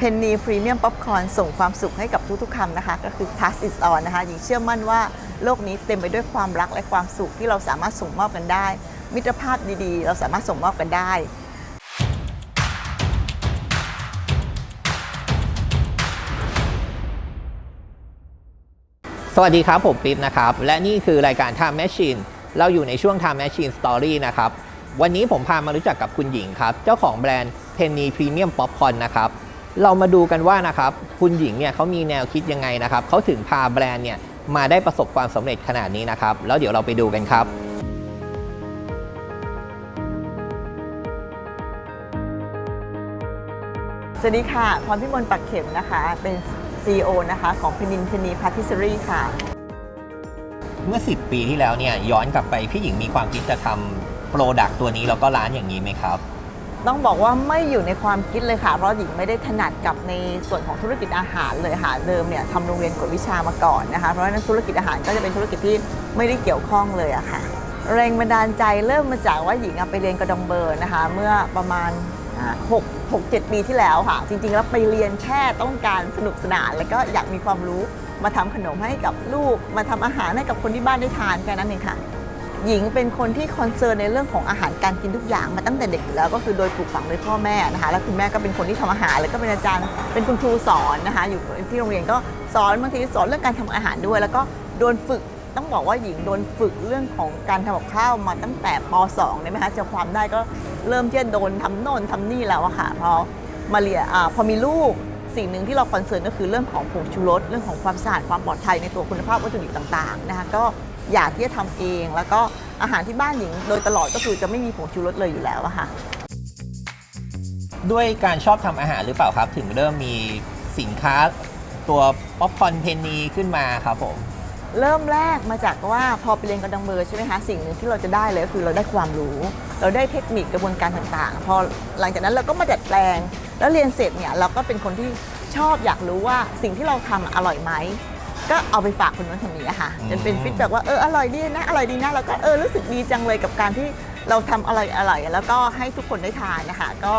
เพนนีพรีเมียมป๊อปคอร์นส่งความสุขให้กับทุกๆคำนะคะ ก็คือ Pass is on นะคะหญิงเชื่อมั่นว่าโลกนี้เต็มไปด้วยความรักและความสุขที่เราสามารถส่งมอบกันได้ มิตรภาพดีๆ เราสามารถส่งมอบกันได้สวัสดีครับ ผมปิ๊บนะครับ และนี่คือรายการ Time Machine เราอยู่ในช่วง Time Machine Story นะครับ วันนี้ผมพามารู้จักกับคุณหญิงครับ เจ้าของแบรนด์ Penny Premium Popcorn นะครับ เรามาดูกันว่านะครับคุณหญิงเนี่ยเขามีแนวคิดยังไงนะครับเขาถึงพาแบรนด์เนี่ยมาได้ประสบความสำเร็จขนาดนี้นะครับ แล้วเดี๋ยวเราไปดูกันครับสวัสดีค่ะ พรพิมลปักเข็มนะคะ เป็น CEO นะคะของเพนินเพนีพาทิสรีค่ะ เมื่อ 10 ปีที่แล้วเนี่ยย้อนกลับไปพี่หญิงมีความคิดจะทำโปรดักต์ตัวนี้แล้วก็ร้านอย่างนี้ไหมครับ ต้องบอกว่าไม่อยู่ในความคิดเลยค่ะ เพราะหญิงไม่ได้ถนัดกับในส่วนของธุรกิจอาหารเลยค่ะเดิมเนี่ยทำโรงเรียนกวดวิชามาก่อนนะคะ เพราะฉะนั้นธุรกิจอาหารก็จะเป็นธุรกิจที่ไม่ได้เกี่ยวข้องเลยอะค่ะ แรงบันดาลใจเริ่มมาจากว่าหญิงไปเรียนกระดองเบอร์นะคะ เมื่อประมาณ6 6 7 ปีที่แล้วค่ะ จริงๆ แล้วไปเรียนแค่ต้องการสนุกสนาน แล้วก็อยากมีความรู้มาทำขนมให้กับลูก มาทำอาหารให้กับคนที่บ้านได้ทานแค่นั้นเองค่ะ หญิงเป็นคนที่คอนเซิร์นในเรื่องของอาหารการกินทุกอย่างมาตั้งแต่เด็กอยู่แล้วก็คือโดยปลูกฝังโดยพ่อแม่นะคะแล้วคุณแม่ก็เป็นคนที่ทำอาหารแล้วก็เป็นอาจารย์เป็นคุณครูสอนนะคะอยู่ที่โรงเรียนก็สอนบางทีสอนเรื่องการทำอาหารด้วย แล้วก็โดนฝึกต้องบอกว่าหญิงโดนฝึกเรื่องของการทำกับข้าวมาตั้งแต่ป .2 เลยไหมคะจะความได้ก็เริ่มที่จะโดนทำโน่นทำนี่แล้วอะค่ะพอมาเรียนอาพอมีลูกสิ่งหนึ่งที่เราคอนเซิร์นก็คือเรื่องของผงชูรสเรื่องของความสะอาดความปลอดภัยในตัวคุณภาพวัตถุดิบต่างๆนะคะก็ อยากที่จะทำเอง แล้วก็อาหารที่บ้านหญิงโดยตลอดก็คือจะไม่มีผงชูรสเลยอยู่แล้วอะค่ะ ด้วยการชอบทำอาหารหรือเปล่าครับ ถึงเริ่มมีสินค้าตัวป๊อปคอร์นเพนนีขึ้นมาครับผม เริ่มแรกมาจากว่าพอไปเรียนกระดังเบอร์ใช่ไหมคะสิ่งหนึ่งที่เราจะได้เลยก็คือเราได้ความรู้ เราได้เทคนิคกระบวนการต่างๆ พอหลังจากนั้นเราก็มาดัดแปลง แล้วเรียนเสร็จเนี่ยเราก็เป็นคนที่ชอบอยากรู้ว่าสิ่งที่เราทำอร่อยไหม ก็เอาไปฝากคนนู้นคนนี้อะค่ะอืมจนเป็นฟีดแบ็กว่าเอออร่อยดีนะอร่อยดีนะแล้วก็เออรู้สึกดีจังเลยกับการที่เราทำอร่อยอร่อยแล้วก็ให้ทุกคนได้ทานนะคะก็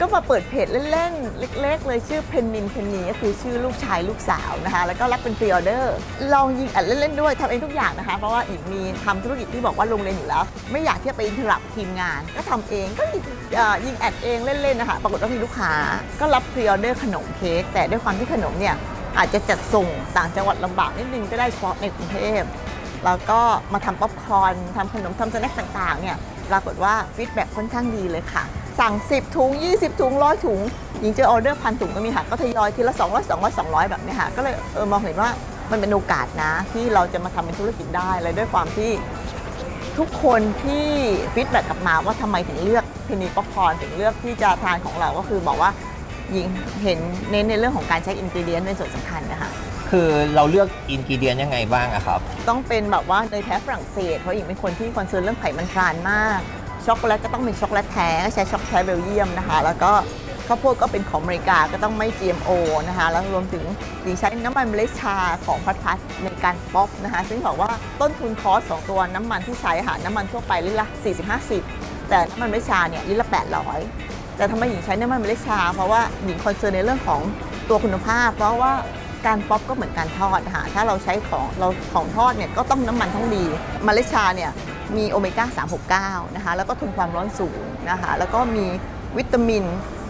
ก็มาเปิดเพจเล่นๆเล็ก ๆ เลยชื่อเพนนินเพนนีก็คือชื่อลูกชายลูกสาวนะคะ แล้วก็รับเป็นพรีออเดอร์ลองยิงอัดเล่นๆด้วยทำเองทุกอย่างนะคะ เพราะว่าอีกมีทำธุรกิจที่บอกว่าลงเรียนอยู่แล้ว ไม่อยากที่จะไปอินเทอร์รับทีมงาน ก็ทำเองก็ยิงเอ่อยิงแอดเองเล่นๆนะคะปรากฏว่ามีลูกค้าก็รับพรีออเดอร์ขนมเค้กแต่ด้วยความที่ขนมเนี่ย อาจจะจัดส่งต่างจังหวัดลำบากนิดนึงก็ได้เฉพาะในกรุงเทพแล้วก็มาทำป๊อปคอร์นทำขนมทำสแน็คต่างๆเนี่ยปรากฏว่าฟีดแบ็ค่อนข้างดีเลยค่ะ สั่ง 10 ถุง 20 ถุงร้อยถุงหญิงเจอออเดอร์พันถุงก็มีค่ะ ก็ทยอยทีละ 200 200 200 แบบนี้ค่ะ ก็เลยเออมองเห็นว่ามันเป็นโอกาสนะ ที่เราจะมาทำเป็นธุรกิจได้เลยด้วยความที่ทุกคนที่ฟีดแบ็กกลับมาว่าทำไมถึงเลือกเพนนีป๊อปคอร์นถึงเลือกที่จะทานของเราก็คือบอกว่า หญิงเห็นเน้นในเรื่องของการใช้อินกิเดียนเป็นส่วนสำคัญนะคะ คือเราเลือกอินกิเดียนยังไงบ้างอะครับ ต้องเป็นแบบว่าเนยแท้ฝรั่งเศสเพราะหญิงเป็นคนที่คอนเซิร์นเรื่องไขมันทรานมาก ช็อกโกแลตก็ต้องเป็นช็อกโกแลตแท้ก็ใช้ช็อกโกแลตเบลเยียมนะคะ แล้วก็ข้าวโพดก็เป็นของอเมริกาก็ต้องไม่ GMO นะคะ แล้วรวมถึงหญิงใช้น้ำมันเมล็ดชาของพัดพัดในการป๊อปนะคะ ซึ่งบอกว่าต้นทุนคอสของตัวน้ำมันที่ใช้ค่ะน้ำมันทั่วไปลิตรละ 40-50 แต่น้ำมันเมล็ดชาเนี่ยลิตรละ 800 แต่ทำไมหญิงใช้น้ำมันเมล็ดชา เพราะว่าหญิงคอนเซิร์นในเรื่องของตัวคุณภาพ เพราะว่าการป๊อปก็เหมือนการทอดนะคะถ้าเราใช้ของเราของทอดเนี่ยก็ต้องน้ำมันทั้งดีเมล็ดชาเนี่ยมีโอเมก้า 369 นะคะ แล้วก็ทนความร้อนสูงนะคะ แล้วก็มีวิตามิน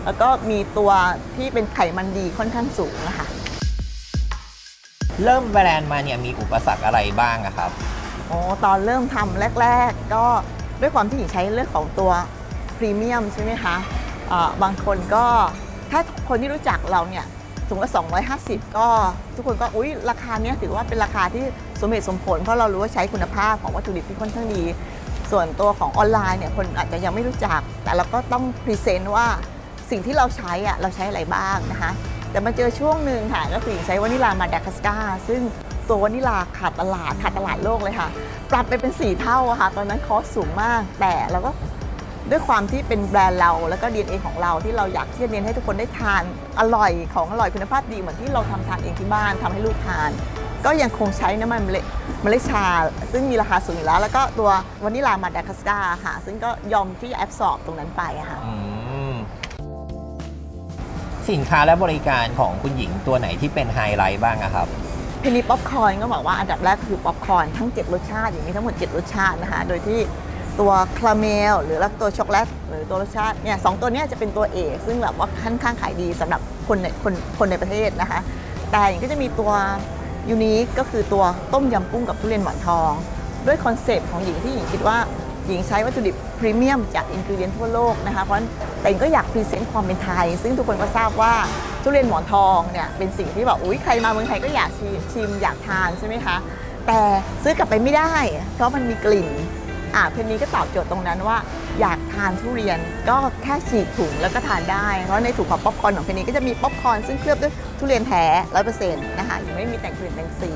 แล้วก็มีตัวที่เป็นไขมันดีค่อนข้างสูงนะคะ เริ่มแบรนด์มาเนี่ยมีอุปสรรคอะไรบ้างอะครับ โอ้ตอนเริ่มทำแรก ๆ ก็ด้วยความที่หญิงใช้เรื่องของตัวพรีเมียมใช่ไหมคะอ่า บางคนก็ถ้าคนที่รู้จักเราเนี่ยถุงละ250 ก็ทุกคนก็อุ้ยราคาเนี้ยถือว่าเป็นราคาที่สมเหตุสมผล เพราะเรารู้ว่าใช้คุณภาพของวัตถุดิบที่ค่อนข้างดี ส่วนตัวของออนไลน์เนี่ยคนอาจจะยังไม่รู้จัก แต่เราก็ต้องพรีเซนต์ว่าสิ่งที่เราใช้อะเราใช้อะไรบ้างนะคะแต่มาเจอช่วงหนึ่งค่ะก็คือใช้วานิลามาดากัสกาซึ่งตัววานิลาขาดตลาดขาดตลาดโลกเลยค่ะ ปรับไปเป็น 4 เท่าค่ะ ตอนนั้นคอสสูงมาก แต่เราก็ ด้วยความที่เป็นแบรนด์เราแล้วก็ DNA ของเราที่เราอยากที่จะเน้นให้ทุกคนได้ทานอร่อยของอร่อยคุณภาพดีเหมือนที่เราทำทานเองที่บ้านทำให้ลูกทาน ก็ยังคงใช้น้ำมันเมล็ดเมล็ดชา ซึ่งมีราคาสูงอยู่แล้ว แล้วก็ตัววานิลามาดากัสกาค่ะ ซึ่งก็ยอมที่จะแอบสอบตรงนั้นไปอะค่ะอืมสินค้าและบริการของคุณหญิงตัวไหนที่เป็นไฮไลท์บ้างอะครับเพนนีป๊อปคอร์นก็บอกว่าอันดับแรกคือป๊อปคอร์นทั้ง 7 รสชาติอย่างนี้ทั้งหมด 7 รสชาตินะคะ โดยที่ ตัวคาราเมลหรือแล้วตัวช็อกโกแลตหรือตัวรสชาติเนี่ยสองตัวนี้จะเป็นตัวเอกซึ่งแบบว่าค่อนข้างขายดีสำหรับคนในคนคนในประเทศนะคะ แต่อย่างก็จะมีตัวยูนิคก็คือตัวต้มยำกุ้งกับทุเรียนหมอนทอง ด้วยคอนเซปต์ของหญิงที่หญิงคิดว่าหญิงใช้วัตถุดิบพรีเมียมจากอินกิเดียนทั่วโลกนะคะเพราะแต่หญิงก็อยากพรีเซนต์ความเป็นไทย ซึ่งทุกคนก็ทราบว่าทุเรียนหมอนทองเนี่ยเป็นสิ่งที่แบบอุ้ยใครมาเมืองไทยก็อยากชิชิมอยากทานใช่ไหมคะแต่ซื้อกลับไปไม่ได้ เพราะมันมีกลิ่น อ่าเพนนี้ก็ตอบโจทย์ตรงนั้นว่า อยากทานทุเรียนก็แค่ฉีกถุงแล้วก็ทานได้ เพราะในถุงของป๊อปคอร์นของเพนนี้ก็จะมีป๊อปคอร์นซึ่งเคลือบด้วยทุเรียนแท้ร้อยเปอร์เซ็นต์นะคะยังไม่มีแต่งกลิ่นแต่งสี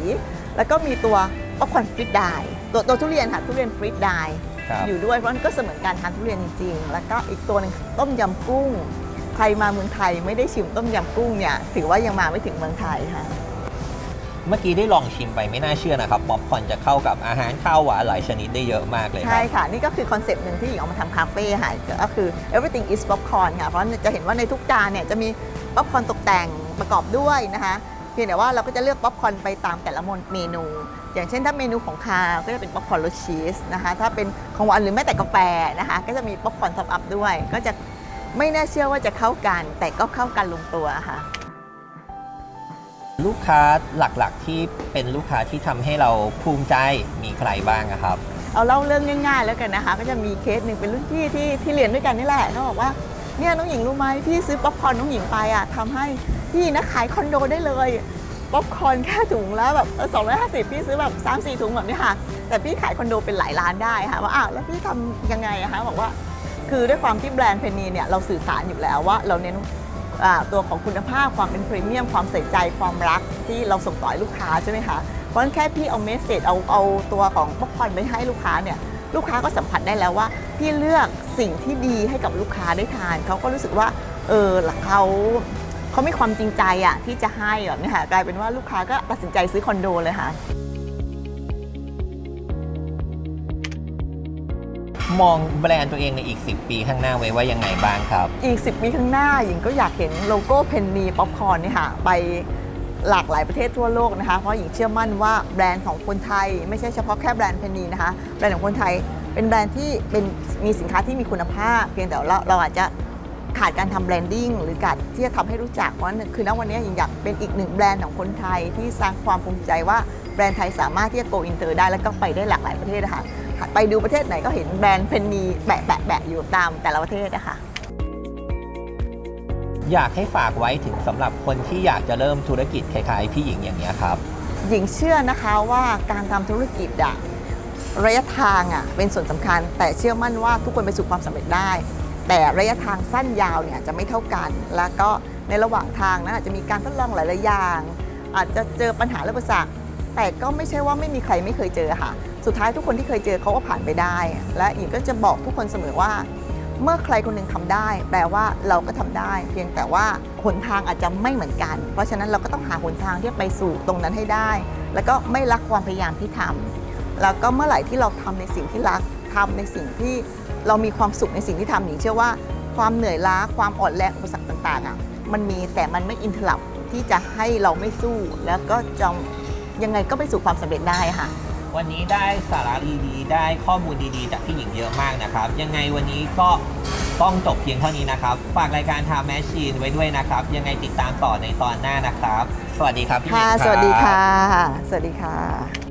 แล้วก็มีตัวป๊อปคอร์นฟรีดไดร์ตัวตัวทุเรียนค่ะทุเรียนฟรีดไดร์ครับอยู่ด้วยเพราะมันก็เสมือนการทานทุเรียนจริงๆ แล้วก็อีกตัวหนึงต้มยำกุ้งใครมาเมืองไทยไม่ได้ชิมต้มยำกุ้งเนี่ยถือว่ายังมาไม่ถึงเมืองไทยค่ะ เมื่อกี้ได้ลองชิมไปไม่น่าเชื่อนะครับป๊อปคอร์นจะเข้ากับอาหารข้าวหวานหลายชนิดได้เยอะมากเลยคใช่ค่ะ นี่ก็คือคอนเซปต์หนึ่งที่หญิงเอามาทำคาเฟ่ค่ะก็คือ everything is popcorn ค่ะ เพราะจะเห็นว่าในทุกจานเนี่ยจะมีป๊อปคอร์นตกแต่งประกอบด้วยนะคะเพียงแต่ว่าเราก็จะเลือกป๊อปคอร์นไปตามแต่ละเมนู อย่างเช่นถ้าเมนูของคาวก็จะเป็นป๊อปคอร์นรสชีสนะคะถ้าเป็นของหวานหรือแม้แต่กาแฟนะคะก็จะมีป๊อปคอร์นท็อปอัพด้วย ก็จะไม่น่าเชื่อว่าจะเข้ากัน แต่ก็เข้ากันลงตัวค่ะ ลูกค้าหลักๆ ที่เป็นลูกค้าที่ทำให้เราภูมิใจมีใครบ้างอะครับ เอาเล่าเรื่องง่ายๆแล้วกันนะคะ ก็จะมีเคสหนึ่งเป็นรุ่นพี่ที่ที่เรียนด้วยกันนี่แหละเขาบอกว่าเนี่ยน้องหญิงรู้ไหมพี่ซื้อป๊อปคอร์นน้องหญิงไปอะทำให้พี่นะขายคอนโดได้เลยป๊อปคอร์นแค่ถุงแล้วแบบสองร้อยห้าสิบพี่ซื้อแบบสามสี่ถุงแบบนี้ค่ะ แต่พี่ขายคอนโดเป็นหลายล้านได้ค่ะว่าอ้าวแล้วพี่ทำยังไงอะคะบอกว่า คือด้วยความที่แบรนด์เพนนีเนี่ยเราสื่อสารอยู่แล้วว่าเราเน้น ตัวของคุณภาพความเป็นพรีเมียมความใส่ใจความรักที่เราส่งต่อให้ลูกค้าใช่ไหมคะเพราะฉะนั้นแค่พี่เอาเมสเซจเอาเอาตัวของป๊อปคอนไปให้ลูกค้าเนี่ยลูกค้าก็สัมผัสได้แล้วว่า พี่เลือกสิ่งที่ดีให้กับลูกค้าได้ทานเขาก็รู้สึกว่าเออเขาเขามีความจริงใจอะที่จะให้แบบเนี้ค่ะกลายเป็นว่าลูกค้าก็ตัดสินใจซื้อคอนโดเลยค่ะ มองแบรนด์ตัวเองในอีก 10 ปีข้างหน้าไว้ว่ายังไงบ้างครับ อีก 10 ปีข้างหน้าหญิงก็อยากเห็นโลโก้เพนนีป๊อปคอร์นนี่ค่ะไปหลากหลายประเทศทั่วโลกนะคะ เพราะหญิงเชื่อมั่นว่าแบรนด์ของคนไทย ไม่ใช่เฉพาะแค่แบรนด์เพนนีนะคะ แบรนด์ของคนไทยเป็นแบรนด์ที่เป็นมีสินค้าที่มีคุณภาพ เพียงแต่เราเราอาจจะขาดการทำแบรนดิ้งหรือการที่จะทำให้รู้จักเพราะฉะนั้นคือณวันนี้หญิงอยากเป็นอีกหนึ่งแบรนด์ของคนไทยที่สร้างความภูมิใจว่าแบรนด์ไทยสามารถที่จะโกอินเตอร์ได้แล้วก็ไปได้หลากหลายประเทศนะคะ ไปดูประเทศไหนก็เห็นแบรนด์เพนนีแปะแปะแปะอยู่ตามแต่ละประเทศนะคะอยากให้ฝากไว้ถึงสำหรับคนที่อยากจะเริ่มธุรกิจคล้ายๆพี่หญิงอย่างนี้ยครับ หญิงเชื่อนะคะว่าการทำธุรกิจอะระยะทางอะเป็นส่วนสำคัญ แต่เชื่อมั่นว่าทุกคนไปสู่ความสำเร็จได้ แต่ระยะทางสั้นยาวเนี่ยจะไม่เท่ากัน แล้วก็ในระหว่างทางนั้นอาจจะมีการทดลองหลายๆอย่าง อาจจะเจอปัญหาและอุปสรรคแต่ก็ไม่ใช่ว่าไม่มีใครไม่เคยเจอค่ะ สุดท้ายทุกคนที่เคยเจอเขาก็ผ่านไปได้ และหญิงก็จะบอกทุกคนเสมอว่า เมื่อใครคนหนึ่งทำได้ แปลว่าเราก็ทำได้ เพียงแต่ว่าหนทางอาจจะไม่เหมือนกัน เพราะฉะนั้นเราก็ต้องหาหนทางที่ไปสู่ตรงนั้นให้ได้ แล้วก็ไม่รักความพยายามที่ทำแล้วก็เมื่อไหร่ที่เราทำในสิ่งที่รักทำในสิ่งที่เรามีความสุขในสิ่งที่ทำหญิงเชื่อว่าความเหนื่อยล้าความอ่อนแรงอุปสรรคต่างๆอะมันมีแต่มันไม่อินทรัพที่จะให้เราไม่สู้แล้วก็จะยังไงก็ไปสู่ความสำเร็จได้ค่ะ วันนี้ได้สาระดีๆได้ข้อมูลดีๆ จากพี่หญิงเยอะมากนะครับ ยังไงวันนี้ก็ต้องจบเพียงเท่านี้นะครับ ฝากรายการทาแมชชีนไว้ด้วยนะครับ ยังไงติดตามต่อในตอนหน้านะครับ สวัสดีครับพี่หญิงค่ะ รับ สวัสดีค่ะ สวัสดีค่ะ